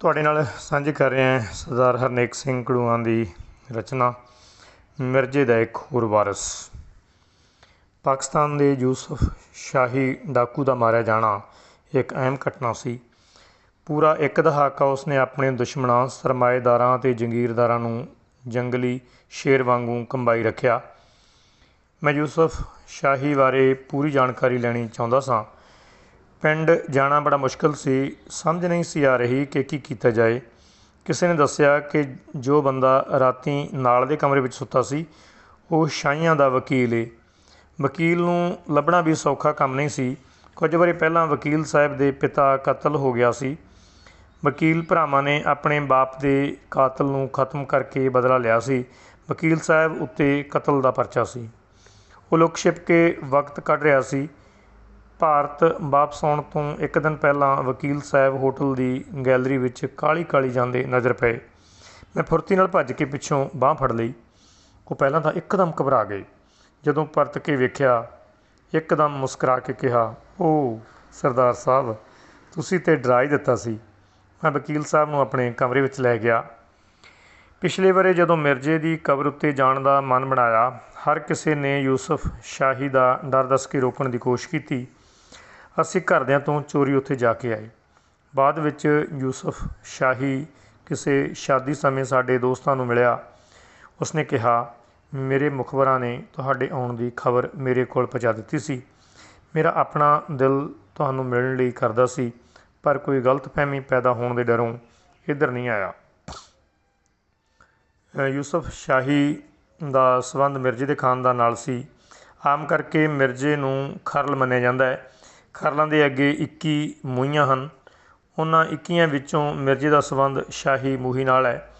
ਤੁਹਾਡੇ ਨਾਲ ਸਾਂਝੀ ਕਰ ਰਿਹਾ ਹਾਂ ਸਰਦਾਰ ਹਰਨੇਕ ਸਿੰਘ ਕੜੂਆਂ ਦੀ ਰਚਨਾ, ਮਿਰਜ਼ੇ ਦਾ ਇੱਕ ਹੋਰ ਵਾਰਸ। ਪਾਕਿਸਤਾਨ ਦੇ ਯੂਸਫ ਸ਼ਾਹੀ ਡਾਕੂ ਦਾ ਮਾਰਿਆ ਜਾਣਾ ਇੱਕ ਅਹਿਮ ਘਟਨਾ ਸੀ। ਪੂਰਾ ਇੱਕ ਦਹਾਕਾ ਉਸਨੇ ਆਪਣੇ ਦੁਸ਼ਮਣਾਂ, ਸਰਮਾਏਦਾਰਾਂ ਅਤੇ ਜੰਗੀਰਦਾਰਾਂ ਨੂੰ ਜੰਗਲੀ ਸ਼ੇਰ ਵਾਂਗੂ ਕੰਬਾਈ ਰੱਖਿਆ। ਮੈਂ ਯੂਸਫ ਸ਼ਾਹੀ ਬਾਰੇ ਪੂਰੀ ਜਾਣਕਾਰੀ ਲੈਣੀ ਚਾਹੁੰਦਾ ਸਾਂ। ਪਿੰਡ ਜਾਣਾ ਬੜਾ ਮੁਸ਼ਕਲ ਸੀ, ਸਮਝ ਨਹੀਂ ਸੀ ਆ ਰਹੀ ਕਿ ਕੀ ਕੀਤਾ ਜਾਏ। ਕਿਸੇ ਨੇ ਦੱਸਿਆ ਕਿ ਜੋ ਬੰਦਾ ਰਾਤੀ ਨਾਲ ਦੇ ਕਮਰੇ ਵਿੱਚ ਸੁੱਤਾ ਸੀ, ਉਹ ਸ਼ਾਹੀਆਂ ਦਾ ਵਕੀਲ ਏ। ਵਕੀਲ ਨੂੰ ਲੱਭਣਾ ਵੀ ਸੌਖਾ ਕੰਮ ਨਹੀਂ ਸੀ। ਕੁਝ ਵਰੇ ਪਹਿਲਾਂ ਵਕੀਲ ਸਾਹਿਬ ਦੇ ਪਿਤਾ ਕਤਲ ਹੋ ਗਿਆ ਸੀ। ਵਕੀਲ ਭਰਾਵਾਂ ਨੇ ਆਪਣੇ ਬਾਪ ਦੇ ਕਾਤਲ ਨੂੰ ਖਤਮ ਕਰਕੇ ਬਦਲਾ ਲਿਆ ਸੀ। ਵਕੀਲ ਸਾਹਿਬ ਉੱਤੇ ਕਤਲ ਦਾ ਪਰਚਾ ਸੀ। ਉਹ ਲੁਕ ਛਿਪ ਕੇ ਵਕਤ ਕੱਢ ਰਿਹਾ ਸੀ। ਭਾਰਤ ਵਾਪਸ ਆਉਣ ਤੋਂ ਇੱਕ ਦਿਨ ਪਹਿਲਾਂ ਵਕੀਲ ਸਾਹਿਬ ਹੋਟਲ ਦੀ ਗੈਲਰੀ ਵਿੱਚ ਕਾਹਲੀ ਕਾਹਲੀ ਜਾਂਦੇ ਨਜ਼ਰ ਪਏ। ਮੈਂ ਫੁਰਤੀ ਨਾਲ ਭੱਜ ਕੇ ਪਿੱਛੋਂ ਬਾਹ ਫੜ ਲਈ। ਉਹ ਪਹਿਲਾਂ ਤਾਂ ਇੱਕਦਮ ਘਬਰਾ ਗਏ। ਜਦੋਂ ਪਰਤ ਕੇ ਵੇਖਿਆ, ਇੱਕਦਮ ਮੁਸਕਰਾ ਕੇ ਕਿਹਾ, ਓ ਸਰਦਾਰ ਸਾਹਿਬ, ਤੁਸੀਂ ਤੇ ਡਰਾ ਹੀ ਦਿੱਤਾ ਸੀ। ਮੈਂ ਵਕੀਲ ਸਾਹਿਬ ਨੂੰ ਆਪਣੇ ਕਮਰੇ ਵਿੱਚ ਲੈ ਗਿਆ। ਪਿਛਲੇ ਵਰੇ ਜਦੋਂ ਮਿਰਜ਼ੇ ਦੀ ਕਬਰ ਉੱਤੇ ਜਾਣ ਦਾ ਮਨ ਬਣਾਇਆ, ਹਰ ਕਿਸੇ ਨੇ ਯੂਸਫ ਸ਼ਾਹੀ ਦਾ ਡਰ ਦੱਸ ਕੇ ਰੋਕਣ ਦੀ ਕੋਸ਼ਿਸ਼ ਕੀਤੀ। ਅਸੀਂ ਘਰਦਿਆਂ ਤੋਂ ਚੋਰੀ ਉੱਥੇ ਜਾ ਕੇ ਆਏ। ਬਾਅਦ ਵਿੱਚ ਯੂਸਫ ਸ਼ਾਹੀ ਕਿਸੇ ਸ਼ਾਦੀ ਸਮੇਂ ਸਾਡੇ ਦੋਸਤਾਂ ਨੂੰ ਮਿਲਿਆ। ਉਸਨੇ ਕਿਹਾ, ਮੇਰੇ ਮੁਖਬਰਾਂ ਨੇ ਤੁਹਾਡੇ ਆਉਣ ਦੀ ਖਬਰ ਮੇਰੇ ਕੋਲ ਪਹੁੰਚਾ ਦਿੱਤੀ ਸੀ। ਮੇਰਾ ਆਪਣਾ ਦਿਲ ਤੁਹਾਨੂੰ ਮਿਲਣ ਲਈ ਕਰਦਾ ਸੀ, ਪਰ ਕੋਈ ਗਲਤਫਹਿਮੀ ਪੈਦਾ ਹੋਣ ਦੇ ਡਰੋਂ ਇੱਧਰ ਨਹੀਂ ਆਇਆ। ਯੂਸਫ ਸ਼ਾਹੀ ਦਾ ਸਬੰਧ ਮਿਰਜ਼ੇ ਦੇ ਖਾਨਦਾਨ ਨਾਲ ਸੀ। ਆਮ ਕਰਕੇ ਮਿਰਜ਼ੇ ਨੂੰ ਖਰਲ ਮੰਨਿਆ ਜਾਂਦਾ ਹੈ। ਖਰਲਾਂ ਦੇ ਅੱਗੇ 21 ਮੂਹੀਆਂ ਹਨ। ਉਹਨਾਂ 21 ਵਿੱਚੋਂ ਮਿਰਜ਼ੇ ਦਾ ਸੰਬੰਧ ਸ਼ਾਹੀ ਮੂਹੀ ਨਾਲ ਹੈ।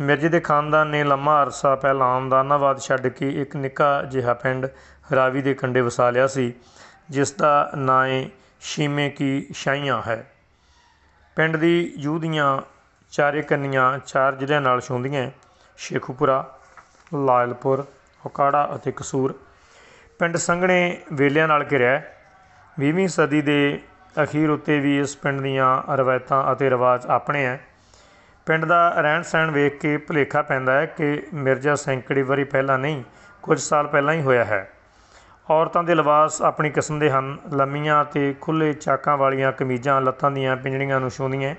ਮਿਰਜ਼ੇ ਦੇ ਖਾਨਦਾਨ ਨੇ ਲੰਮਾ ਅਰਸਾ ਪਹਿਲਾਂ ਆਮਦਾਨਾਬਾਦ ਛੱਡ ਕੇ ਇੱਕ ਨਿੱਕਾ ਜਿਹਾ ਪਿੰਡ ਰਾਵੀ ਦੇ ਕੰਢੇ ਵਸਾ ਲਿਆ ਸੀ, ਜਿਸ ਦਾ ਨਾਂ ਏ ਸ਼ੀਮੇ ਕੀ ਸ਼ਾਹੀਆਂ ਹੈ। ਪਿੰਡ ਦੀ ਜੂਹ ਦੀਆਂ ਚਾਰੇ ਕੰਨੀਆਂ ਚਾਰ ਜ਼ਿਲ੍ਹਿਆਂ ਨਾਲ ਛੂੰਹਦੀਆਂ ਸ਼ੇਖੂਪੁਰਾ, ਲਾਇਲਪੁਰ ਉਕਾੜਾ ਅਤੇ ਕਸੂਰ। ਪਿੰਡ ਸੰਘਣੇ ਵੇਲਿਆਂ ਨਾਲ ਘਿਰਿਆ ਵੀਹਵੀਂ ਸਦੀ ਦੇ ਅਖੀਰ ਉੱਤੇ ਵੀ ਇਸ ਪਿੰਡ ਦੀਆਂ ਰਵਾਇਤਾਂ ਅਤੇ ਰਿਵਾਜ ਆਪਣੇ ਹੈ। ਪਿੰਡ ਦਾ ਰਹਿਣ ਸਹਿਣ ਵੇਖ ਕੇ ਭੁਲੇਖਾ ਪੈਂਦਾ ਹੈ ਕਿ ਮਿਰਜ਼ਾ ਸੈਂਕੜੇ ਵਾਰੀ ਪਹਿਲਾਂ ਨਹੀਂ, ਕੁਝ ਸਾਲ ਪਹਿਲਾਂ ਹੀ ਹੋਇਆ ਹੈ। ਔਰਤਾਂ ਦੇ ਲਿਬਾਸ ਆਪਣੀ ਕਿਸਮ ਦੇ ਹਨ, ਲੰਮੀਆਂ ਅਤੇ ਖੁੱਲੇ ਚਾਕਾਂ ਵਾਲੀਆਂ ਕਮੀਜ਼ਾਂ ਲੱਤਾਂ ਦੀਆਂ ਪਿੰਜੜੀਆਂ ਨੂੰ ਛੂੰਹਦੀਆਂ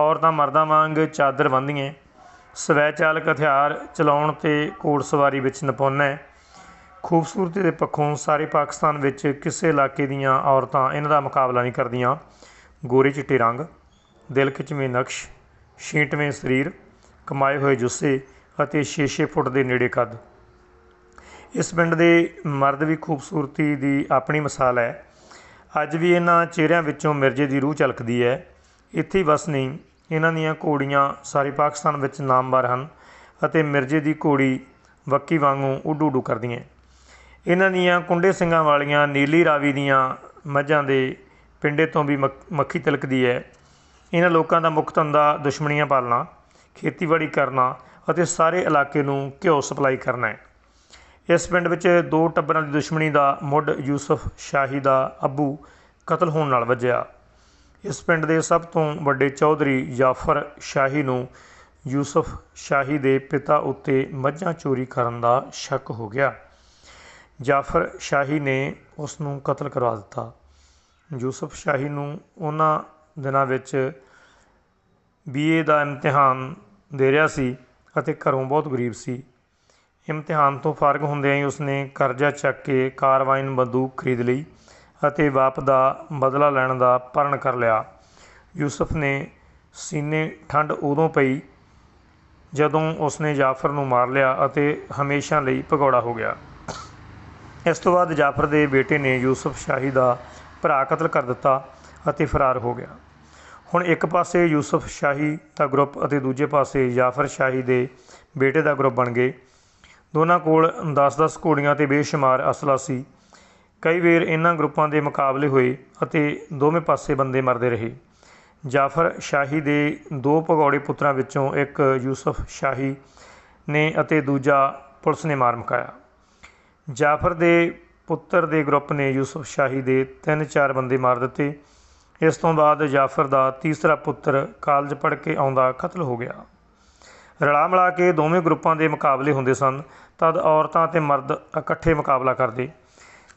ਔਰਤਾਂ ਮਰਦਾਂ ਵਾਂਗ ਚਾਦਰ ਬੰਨ੍ਹਦੀਆਂ ਸਵੈ ਚਾਲਕ ਹਥਿਆਰ ਚਲਾਉਣ ਤੇ ਘੋੜ ਸਵਾਰੀ ਵਿੱਚ ਨਿਪੁੰਨ ਹੈ। ਖੂਬਸੂਰਤੀ ਦੇ ਪੱਖੋਂ ਸਾਰੇ ਪਾਕਿਸਤਾਨ ਵਿੱਚ ਕਿਸੇ ਇਲਾਕੇ ਦੀਆਂ ਔਰਤਾਂ ਇਹਨਾਂ ਦਾ ਮੁਕਾਬਲਾ ਨਹੀਂ ਕਰਦੀਆਂ। ਗੋਰੇ ਚਿੱਟੇ ਰੰਗ, ਦਿਲ ਖਿੱਚਵੇਂ ਨਕਸ਼ ਛੀਂਟਵੇਂ ਸਰੀਰ, ਕਮਾਏ ਹੋਏ ਜੁੱਸੇ ਅਤੇ 6-6 ਫੁੱਟ ਦੇ ਨੇੜੇ ਕੱਦ। ਇਸ ਪਿੰਡ ਦੇ ਮਰਦ ਵੀ ਖੂਬਸੂਰਤੀ ਦੀ ਆਪਣੀ ਮਿਸਾਲ ਹੈ। ਅੱਜ ਵੀ ਇਹਨਾਂ ਚਿਹਰਿਆਂ ਵਿੱਚੋਂ ਮਿਰਜ਼ੇ ਦੀ ਰੂਹ ਝਲਕਦੀ ਹੈ। ਇੱਥੇ ਬਸ ਨਹੀਂ, ਇਹਨਾਂ ਦੀਆਂ ਘੋੜੀਆਂ ਸਾਰੇ ਪਾਕਿਸਤਾਨ ਵਿੱਚ ਨਾਮਵਰ ਹਨ ਅਤੇ ਮਿਰਜ਼ੇ ਦੀ ਘੋੜੀ ਵੱਕੀ ਵਾਂਗੂ ਉੱਡੂ ਉੱਡੂ ਕਰਦੀਆਂ। ਇਹਨਾਂ ਦੀਆਂ ਕੁੰਡੇ ਸਿੰਘਾਂ ਵਾਲੀਆਂ ਨੀਲੀ ਰਾਵੀ ਦੀਆਂ ਮੱਝਾਂ ਦੇ ਪਿੰਡੇ ਤੋਂ ਵੀ ਮੱਖੀ ਤਿਲਕਦੀ ਹੈ। ਇਹਨਾਂ ਲੋਕਾਂ ਦਾ ਮੁੱਖ ਧੰਦਾ ਦੁਸ਼ਮਣੀਆਂ ਪਾਲਣਾ, ਖੇਤੀਬਾੜੀ ਕਰਨਾ ਅਤੇ ਸਾਰੇ ਇਲਾਕੇ ਨੂੰ ਘਿਓ ਸਪਲਾਈ ਕਰਨਾ ਹੈ। ਇਸ ਪਿੰਡ ਵਿੱਚ ਦੋ ਟੱਬਰਾਂ ਦੀ ਦੁਸ਼ਮਣੀ ਦਾ ਮੁੱਢ ਯੂਸਫ ਸ਼ਾਹੀ ਦਾ ਅੱਬੂ ਕਤਲ ਹੋਣ ਨਾਲ ਵੱਜਿਆ। ਇਸ ਪਿੰਡ ਦੇ ਸਭ ਤੋਂ ਵੱਡੇ ਚੌਧਰੀ ਜਾਫਰ ਸ਼ਾਹੀ ਨੂੰ ਯੂਸਫ ਸ਼ਾਹੀ ਦੇ ਪਿਤਾ ਉੱਤੇ ਮੱਝਾਂ ਚੋਰੀ ਕਰਨ ਦਾ ਸ਼ੱਕ ਹੋ ਗਿਆ। ਜਾਫਰ ਸ਼ਾਹੀ ਨੇ ਉਸ ਨੂੰ ਕਤਲ ਕਰਵਾ ਦਿੱਤਾ। ਯੂਸਫ ਸ਼ਾਹੀ ਨੂੰ ਉਹਨਾਂ ਦਿਨਾਂ ਵਿੱਚ ਬੀਏ ਦਾ ਇਮਤਿਹਾਨ ਦੇ ਰਿਹਾ ਸੀ ਅਤੇ ਘਰੋਂ ਬਹੁਤ ਗਰੀਬ ਸੀ। ਇਮਤਿਹਾਨ ਤੋਂ ਫਾਰਗ ਹੁੰਦਿਆਂ ਹੀ ਉਸਨੇ ਕਰਜ਼ਾ ਚੱਕ ਕੇ ਕਾਰਵਾਈਨ ਬੰਦੂਕ ਖਰੀਦ ਲਈ ਅਤੇ ਬਾਪ ਦਾ ਬਦਲਾ ਲੈਣ ਦਾ ਪਰਨ ਕਰ ਲਿਆ। ਯੂਸਫ ਨੇ ਸੀਨੇ ਠੰਡ ਉਦੋਂ ਪਈ ਜਦੋਂ ਉਸਨੇ ਜਾਫਰ ਨੂੰ ਮਾਰ ਲਿਆ ਅਤੇ ਹਮੇਸ਼ਾ ਲਈ ਭਗੌੜਾ ਹੋ ਗਿਆ। ਇਸ ਤੋਂ ਬਾਅਦ ਜਾਫਰ ਦੇ ਬੇਟੇ ਨੇ ਯੂਸਫ ਸ਼ਾਹੀ ਦਾ ਭਰਾ ਕਤਲ ਕਰ ਦਿੱਤਾ ਅਤੇ ਫਰਾਰ ਹੋ ਗਿਆ। ਹੁਣ ਇੱਕ ਪਾਸੇ ਯੂਸਫ ਸ਼ਾਹੀ ਦਾ ਗਰੁੱਪ ਅਤੇ ਦੂਜੇ ਪਾਸੇ ਜਾਫਰ ਸ਼ਾਹੀ ਦੇ ਬੇਟੇ ਦਾ ਗਰੁੱਪ ਬਣ ਗਏ। ਦੋਨਾਂ ਕੋਲ 10-10 ਘੋੜੀਆਂ ਤੇ ਬੇਸ਼ੁਮਾਰ ਅਸਲਾ ਸੀ। ਕਈ ਵਾਰ ਇਹਨਾਂ ਗਰੁੱਪਾਂ ਦੇ ਮੁਕਾਬਲੇ ਹੋਏ ਅਤੇ ਦੋਵੇਂ ਪਾਸੇ ਬੰਦੇ ਮਰਦੇ ਰਹੇ। ਜਾਫਰ ਸ਼ਾਹੀ ਦੇ ਦੋ ਭਗੌੜੇ ਪੁੱਤਰਾਂ ਵਿੱਚੋਂ ਇੱਕ ਯੂਸਫ ਸ਼ਾਹੀ ਨੇ ਅਤੇ ਦੂਜਾ ਪੁਲਿਸ ਨੇ ਮਾਰ ਮੁਕਾਇਆ। ਜਾਫਰ ਦੇ ਪੁੱਤਰ ਦੇ ਗਰੁੱਪ ਨੇ ਯੂਸੁਫ ਸ਼ਾਹੀ ਦੇ ਤਿੰਨ ਚਾਰ ਬੰਦੇ ਮਾਰ ਦਿੱਤੇ। ਇਸ ਤੋਂ ਬਾਅਦ ਜਾਫਰ ਦਾ ਤੀਸਰਾ ਪੁੱਤਰ ਕਾਲਜ ਪੜ੍ਹ ਕੇ ਆਉਂਦਾ ਕਤਲ ਹੋ ਗਿਆ। ਰਲਾ ਮਿਲਾ ਕੇ ਦੋਵੇਂ ਗਰੁੱਪਾਂ ਦੇ ਮੁਕਾਬਲੇ ਹੁੰਦੇ ਸਨ। ਤਦ ਔਰਤਾਂ ਤੇ ਮਰਦ ਇਕੱਠੇ ਮੁਕਾਬਲਾ ਕਰਦੇ।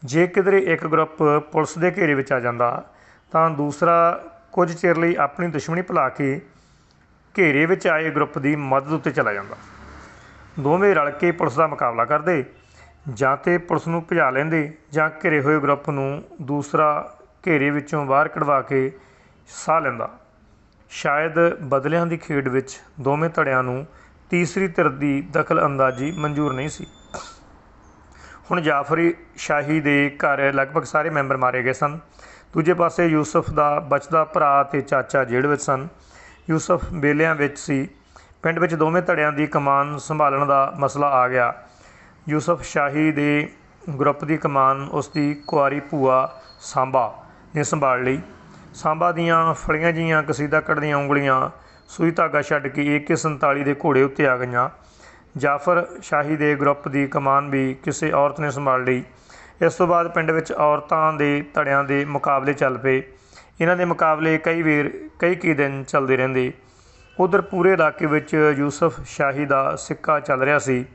ਜੇ ਕਿਧਰੇ ਇੱਕ ਗਰੁੱਪ ਪੁਲਿਸ ਦੇ ਘੇਰੇ ਵਿੱਚ ਆ ਜਾਂਦਾ, ਤਾਂ ਦੂਸਰਾ ਕੁਝ ਚਿਰ ਲਈ ਆਪਣੀ ਦੁਸ਼ਮਣੀ ਭੁਲਾ ਕੇ ਘੇਰੇ ਵਿੱਚ ਆਏ ਗਰੁੱਪ ਦੀ ਮਦਦ ਉੱਤੇ ਚਲਾ ਜਾਂਦਾ। ਦੋਵੇਂ ਰਲ ਕੇ ਪੁਲਿਸ ਦਾ ਮੁਕਾਬਲਾ ਕਰਦੇ। ਜਾਂ ਤਾਂ ਪੁਲਿਸ ਨੂੰ ਭਜਾ ਲੈਂਦੇ ਜਾਂ ਘਿਰੇ ਹੋਏ ਗਰੁੱਪ ਨੂੰ ਦੂਸਰਾ ਘੇਰੇ ਵਿੱਚੋਂ ਬਾਹਰ ਕਢਵਾ ਕੇ ਸਾਹ ਲੈਂਦਾ। ਸ਼ਾਇਦ ਬਦਲਿਆਂ ਦੀ ਖੇਡ ਵਿੱਚ ਦੋਵੇਂ ਧੜਿਆਂ ਨੂੰ ਤੀਸਰੀ ਧਿਰ ਦੀ ਦਖਲਅੰਦਾਜ਼ੀ ਮਨਜ਼ੂਰ ਨਹੀਂ ਸੀ। ਹੁਣ ਜਾਫਰੀ ਸ਼ਾਹੀ ਦੇ ਘਰ ਲਗਭਗ ਸਾਰੇ ਮੈਂਬਰ ਮਾਰੇ ਗਏ ਸਨ। ਦੂਜੇ ਪਾਸੇ ਯੂਸਫ ਦਾ ਬਚਦਾ ਭਰਾ ਤੇ ਚਾਚਾ ਜੇਲ੍ਹ ਵਿੱਚ ਸਨ। ਯੂਸਫ ਬੇਲਿਆਂ ਵਿੱਚ ਸੀ। ਪਿੰਡ ਵਿੱਚ ਦੋਵੇਂ ਧੜਿਆਂ ਦੀ ਕਮਾਨ ਸੰਭਾਲਣ ਦਾ ਮਸਲਾ ਆ ਗਿਆ। ਯੂਸਫ ਸ਼ਾਹੀ ਦੇ ਗਰੁੱਪ ਦੀ ਕਮਾਨ ਉਸ ਦੀ ਕੁਆਰੀ ਭੂਆ ਸਾਂਬਾ ਨੇ ਸੰਭਾਲ ਲਈ। ਸਾਂਬਾ ਦੀਆਂ ਫਲੀਆਂ ਜਿਹੀਆਂ ਕਸੀਦਾ ਕੱਢਦੀਆਂ ਉਂਗਲੀਆਂ ਸੂਈ ਧਾਗਾ ਛੱਡ ਕੇ AK47 ਦੇ ਘੋੜੇ ਉੱਤੇ ਆ ਗਈਆਂ। ਜਾਫਰ ਸ਼ਾਹੀ ਦੇ ਗਰੁੱਪ ਦੀ ਕਮਾਨ ਵੀ ਕਿਸੇ ਔਰਤ ਨੇ ਸੰਭਾਲ ਲਈ। ਇਸ ਤੋਂ ਬਾਅਦ ਪਿੰਡ ਵਿੱਚ ਔਰਤਾਂ ਦੇ ਧੜਿਆਂ ਦੇ ਮੁਕਾਬਲੇ ਚੱਲ ਪਏ। ਇਹਨਾਂ ਦੇ ਮੁਕਾਬਲੇ ਕਈ ਵੇਰ, ਕਈ ਕਈ ਦਿਨ ਚੱਲਦੇ ਰਹਿੰਦੇ। ਉਧਰ ਪੂਰੇ ਇਲਾਕੇ ਵਿੱਚ ਯੂਸਫ ਸ਼ਾਹੀ ਦਾ ਸਿੱਕਾ ਚੱਲ ਰਿਹਾ ਸੀ।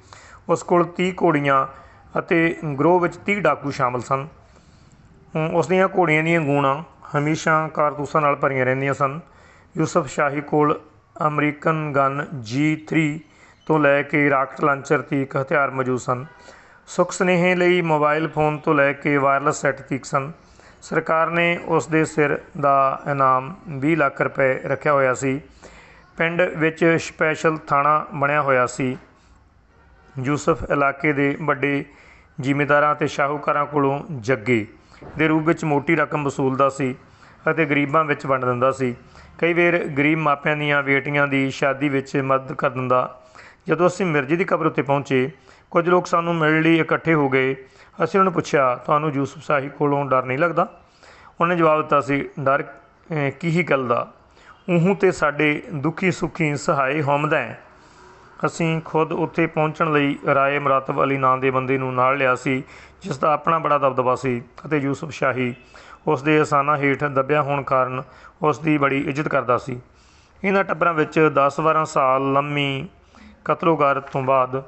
ਉਸ ਕੋਲ ਤੀਹ ਘੋੜੀਆਂ ਅਤੇ ਗਰੋਹ ਵਿੱਚ ਤੀਹ ਡਾਕੂ ਸ਼ਾਮਲ ਸਨ। ਉਸ ਦੀਆਂ ਘੋੜੀਆਂ ਦੀਆਂ ਗੂਣਾਂ ਹਮੇਸ਼ਾ ਕਾਰਤੂਸਾਂ ਨਾਲ ਭਰੀਆਂ ਰਹਿੰਦੀਆਂ ਸਨ। ਯੂਸਫ ਸ਼ਾਹੀ ਕੋਲ ਅਮਰੀਕਨ ਗਨ ਜੀ3 ਤੋਂ ਲੈ ਕੇ ਰਾਕਟ ਲਾਂਚਰ ਤੀਕ ਹਥਿਆਰ ਮੌਜੂਦ ਸਨ। ਸੁਖ ਸੁਨੇਹੇ ਲਈ ਮੋਬਾਈਲ ਫੋਨ ਤੋਂ ਲੈ ਕੇ ਵਾਇਰਲੈਸ ਸੈੱਟ ਤੀਕ ਸਨ। ਸਰਕਾਰ ਨੇ ਉਸ ਦੇ ਸਿਰ ਦਾ ਇਨਾਮ 20 ਲੱਖ ਰੁਪਏ ਰੱਖਿਆ ਹੋਇਆ ਸੀ। ਪਿੰਡ ਵਿੱਚ ਸਪੈਸ਼ਲ ਥਾਣਾ ਬਣਿਆ ਹੋਇਆ ਸੀ। ਯੂਸਫ ਇਲਾਕੇ ਦੇ ਵੱਡੇ ਜ਼ਿਮੀਂਦਾਰਾਂ ਅਤੇ ਸ਼ਾਹੂਕਾਰਾਂ ਕੋਲੋਂ ਜੱਗੇ ਦੇ ਰੂਪ ਵਿੱਚ ਮੋਟੀ ਰਕਮ ਵਸੂਲਦਾ ਸੀ ਅਤੇ ਗਰੀਬਾਂ ਵਿੱਚ ਵੰਡ ਦਿੰਦਾ ਸੀ। ਕਈ ਵਾਰ ਗਰੀਬ ਮਾਪਿਆਂ ਦੀਆਂ ਬੇਟੀਆਂ ਦੀ ਸ਼ਾਦੀ ਵਿੱਚ ਮਦਦ ਕਰ ਦਿੰਦਾ। ਜਦੋਂ ਅਸੀਂ ਮਿਰਜ਼ੇ ਦੀ ਕਬਰ ਉੱਤੇ ਪਹੁੰਚੇ, ਕੁਝ ਲੋਕ ਸਾਨੂੰ ਮਿਲਣ ਲਈ ਇਕੱਠੇ ਹੋ ਗਏ। ਅਸੀਂ ਉਹਨਾਂ ਨੂੰ ਪੁੱਛਿਆ, ਤੁਹਾਨੂੰ ਯੂਸਫ ਸਾਹੀ ਕੋਲੋਂ ਡਰ ਨਹੀਂ ਲੱਗਦਾ? ਉਹਨੇ ਜਵਾਬ ਦਿੱਤਾ ਸੀ, ਡਰ ਕੀ ਹੀ ਗੱਲ ਦਾ? ਉਹੂ ਤੇ ਸਾਡੇ ਦੁਖੀ ਸੁਖੀ ਸਹਾਈ ਹਮਦਾ ਅਸੀਂ ਖੁਦ ਉੱਥੇ ਪਹੁੰਚਣ ਲਈ ਰਾਏ ਮਰਾਤਬ ਅਲੀ ਨਾਂ ਦੇ ਬੰਦੇ ਨੂੰ ਨਾਲ ਲਿਆ ਸੀ, ਜਿਸ ਦਾ ਆਪਣਾ ਬੜਾ ਦਬਦਬਾ ਸੀ ਅਤੇ ਯੂਸਫ ਸ਼ਾਹੀ ਉਸ ਦੇ ਆਸਾਨਾ ਹੇਠ ਦੱਬਿਆ ਹੋਣ ਕਾਰਨ ਉਸ ਦੀ ਬੜੀ ਇੱਜ਼ਤ ਕਰਦਾ ਸੀ। ਇਹਨਾਂ ਟੱਬਰਾਂ ਵਿੱਚ 10-12 ਸਾਲ ਲੰਮੀ ਕਤਲੋਗਾਰਤ ਤੋਂ ਬਾਅਦ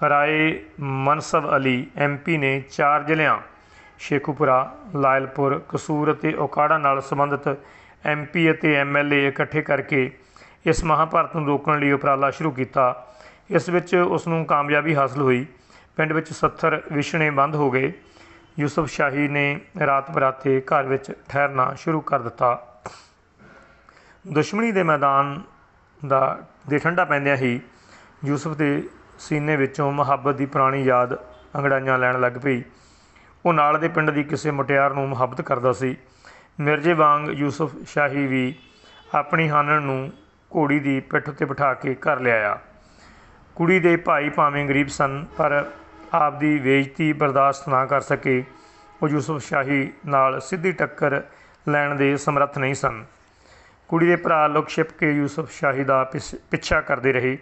ਰਾਏ ਮਨਸਬ ਅਲੀ ਐਮਪੀ ਨੇ ਚਾਰ ਜ਼ਿਲ੍ਹਿਆਂ, ਸ਼ੇਖੂਪੁਰਾ, ਲਾਇਲਪੁਰ, ਕਸੂਰ ਅਤੇ ਓਕਾੜਾ ਨਾਲ ਸੰਬੰਧਿਤ ਐਮਪੀ ਅਤੇ ਐਮਐਲਏ ਇਕੱਠੇ ਕਰਕੇ ਇਸ ਮਹਾਭਾਰਤ ਨੂੰ ਰੋਕਣ ਲਈ ਉਪਰਾਲਾ ਸ਼ੁਰੂ ਕੀਤਾ। ਇਸ ਵਿੱਚ ਉਸ ਨੂੰ ਕਾਮਯਾਬੀ ਹਾਸਲ ਹੋਈ। ਪਿੰਡ ਵਿੱਚ 70 ਵਿਛਣੇ ਬੰਦ ਹੋ ਗਏ। ਯੂਸਫ ਸ਼ਾਹੀ ਨੇ ਰਾਤ ਬਰਾਤੇ ਘਰ ਵਿੱਚ ਠਹਿਰਨਾ ਸ਼ੁਰੂ ਕਰ ਦਿੱਤਾ। ਦੁਸ਼ਮਣੀ ਦੇ ਮੈਦਾਨ ਦਾ ਦੇ ਠੰਡਾ ਪੈਂਦਿਆਂ ਹੀ ਯੂਸਫ ਦੇ ਸੀਨੇ ਵਿੱਚੋਂ ਮੁਹੱਬਤ ਦੀ ਪੁਰਾਣੀ ਯਾਦ ਅੰਗੜਾਈਆਂ ਲੈਣ ਲੱਗ ਪਈ। ਉਹ ਨਾਲ ਦੇ ਪਿੰਡ ਦੀ ਕਿਸੇ ਮੁਟਿਆਰ ਨੂੰ ਮੁਹੱਬਤ ਕਰਦਾ ਸੀ। ਮਿਰਜ਼ੇ ਵਾਂਗ ਯੂਸਫ ਸ਼ਾਹੀ ਵੀ ਆਪਣੀ ਹਾਨਣ ਨੂੰ ਘੋੜੀ ਦੀ ਪਿੱਠ ਉੱਤੇ ਬਿਠਾ ਕੇ ਘਰ ਲਿਆਇਆ। ਕੁੜੀ ਦੇ ਭਾਈ ਭਾਵੇਂ ਗਰੀਬ ਸਨ, ਪਰ ਆਪ ਦੀ ਬੇਇੱਜ਼ਤੀ ਬਰਦਾਸ਼ਤ ਨਾ ਕਰ ਸਕੇ। ਉਹ ਯੂਸਫ ਸ਼ਾਹੀ ਨਾਲ ਸਿੱਧੀ ਟੱਕਰ ਲੈਣ ਦੇ ਸਮਰੱਥ ਨਹੀਂ ਸਨ। ਕੁੜੀ ਦੇ ਭਰਾ ਲੁਕ ਛਿਪ ਕੇ ਯੂਸਫ ਸ਼ਾਹੀ ਦਾ ਪਿੱਛਾ ਕਰਦੇ ਰਹੇ।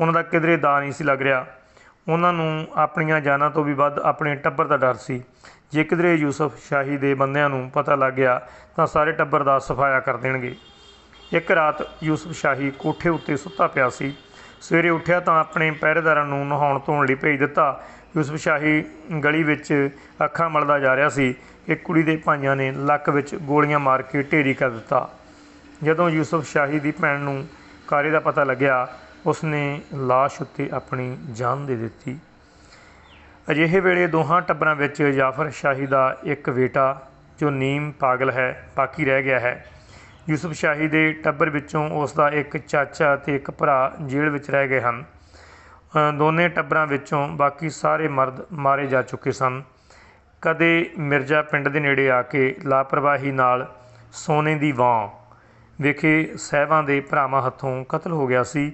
ਉਹਨਾਂ ਦਾ ਕਿਧਰੇ ਦਾ ਨਹੀਂ ਸੀ ਲੱਗ ਰਿਹਾ। ਉਹਨਾਂ ਨੂੰ ਆਪਣੀਆਂ ਜਾਨਾਂ ਤੋਂ ਵੀ ਵੱਧ ਆਪਣੇ ਟੱਬਰ ਦਾ ਡਰ ਸੀ। ਜੇ ਕਿਧਰੇ ਯੂਸਫ ਸ਼ਾਹੀ ਦੇ ਬੰਦਿਆਂ ਨੂੰ ਪਤਾ ਲੱਗ ਗਿਆ, ਤਾਂ ਸਾਰੇ ਟੱਬਰ ਦਾ ਸਫਾਇਆ ਕਰ ਦੇਣਗੇ। ਇੱਕ ਰਾਤ ਯੂਸਫ ਸ਼ਾਹੀ ਕੋਠੇ ਉੱਤੇ ਸੁੱਤਾ ਪਿਆ ਸੀ। ਸਵੇਰੇ ਉੱਠਿਆ ਤਾਂ ਆਪਣੇ ਪਹਿਰੇਦਾਰਾਂ ਨੂੰ ਨਹਾਉਣ ਧੋਣ ਲਈ ਭੇਜ ਦਿੱਤਾ। ਯੂਸਫ ਸ਼ਾਹੀ ਗਲੀ ਵਿੱਚ ਅੱਖਾਂ ਮਲਦਾ ਜਾ ਰਿਹਾ ਸੀ। ਕਿ ਕੁੜੀ ਦੇ ਭਾਈਆਂ ਨੇ ਲੱਕ ਵਿੱਚ ਗੋਲੀਆਂ ਮਾਰ ਕੇ ਢੇਰੀ ਕਰ ਦਿੱਤਾ। ਜਦੋਂ ਯੂਸਫ ਸ਼ਾਹੀ ਦੀ ਭੈਣ ਨੂੰ ਕਾਰੇ ਦਾ ਪਤਾ ਲੱਗਿਆ, ਉਸਨੇ লাশ ਉੱਤੇ ਆਪਣੀ ਜਾਨ ਦੇ ਦਿੱਤੀ। ਅਜਿਹੇ ਵੇਲੇ ਦੋਹਾਂ ਟੱਬਰਾਂ ਵਿੱਚ ਜਾਫਰ ਸ਼ਾਹੀ ਦਾ ਇੱਕ ਬੇਟਾ, ਜੋ ਨੀਮ ਪਾਗਲ ਹੈ, ਬਾਕੀ ਰਹਿ ਗਿਆ ਹੈ। ਯੂਸੁਫ ਸ਼ਾਹੀ ਦੇ ਟੱਬਰ ਵਿੱਚੋਂ ਉਸ ਦਾ ਇੱਕ ਚਾਚਾ ਅਤੇ ਇੱਕ ਭਰਾ ਜੇਲ੍ਹ ਵਿੱਚ ਰਹਿ ਗਏ ਹਨ। ਦੋਨੇ ਟੱਬਰਾਂ ਵਿੱਚੋਂ ਬਾਕੀ ਸਾਰੇ ਮਰਦ ਮਾਰੇ ਜਾ ਚੁੱਕੇ ਸਨ। ਕਦੇ ਮਿਰਜ਼ਾ ਪਿੰਡ ਦੇ ਨੇੜੇ ਆ ਕੇ ਲਾਪਰਵਾਹੀ ਨਾਲ ਸੋਨੇ ਦੀ ਵਾਂ ਵਿਖੇ ਸਹਿਬਾਂ ਦੇ ਭਰਾਵਾਂ ਹੱਥੋਂ ਕਤਲ ਹੋ ਗਿਆ ਸੀ।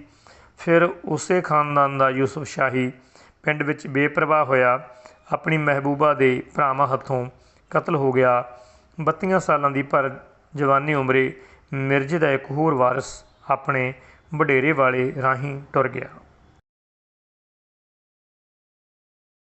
ਫਿਰ ਉਸੇ ਖਾਨਦਾਨ ਦਾ ਯੂਸਫ ਸ਼ਾਹੀ ਪਿੰਡ ਵਿੱਚ ਬੇਪਰਵਾਹ ਹੋਇਆ। ਆਪਣੀ ਮਹਿਬੂਬਾ ਦੇ ਭਰਾਵਾਂ ਹੱਥੋਂ ਕਤਲ ਹੋ ਗਿਆ। 32 ਸਾਲਾਂ ਦੀ ਭਰ ਜਵਾਨੀ ਉਮਰੇ ਮਿਰਜ਼ੇ ਦਾ ਇੱਕ ਹੋਰ ਵਾਰਿਸ ਆਪਣੇ ਵਡੇਰੇ ਵਾਲੇ ਰਾਹੀਂ ਟੁਰ ਗਿਆ।